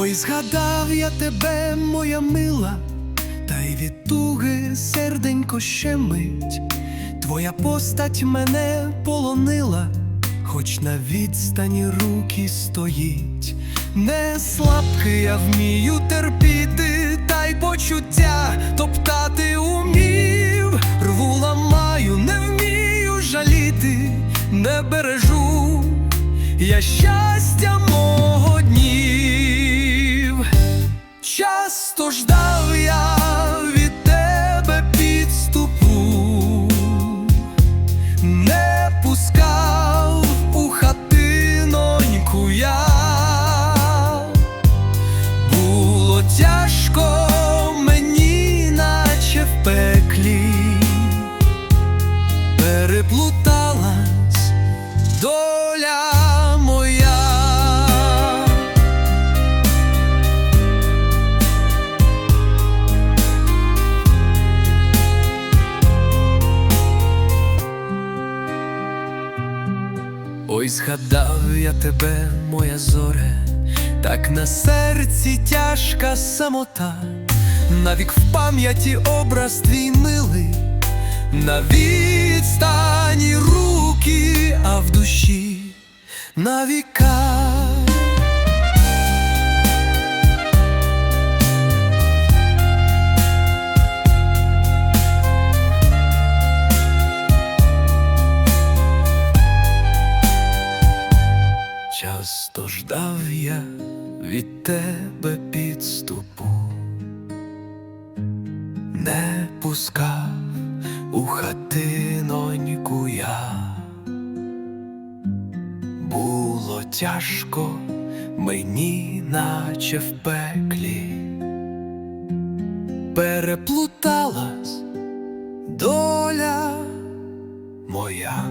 Ой, згадав я тебе, моя мила, та й від туги серденько щемить. Твоя постать мене полонила, хоч на відстані руки стоїть. Не слабкий я вмію терпіти, та й почуття топтати умів. Рву ламаю, не вмію жаліти, не бережу я щастя Часто Ой, згадав я тебе, моя зоре, так на серці тяжка самота, навік в пам'яті образ твій милий, на відстані руки, а в душі. На віка. Часто ждав я від тебе підступу, не пускав у хатиноньку я. Було тяжко мені, наче в пеклі, переплуталась доля моя.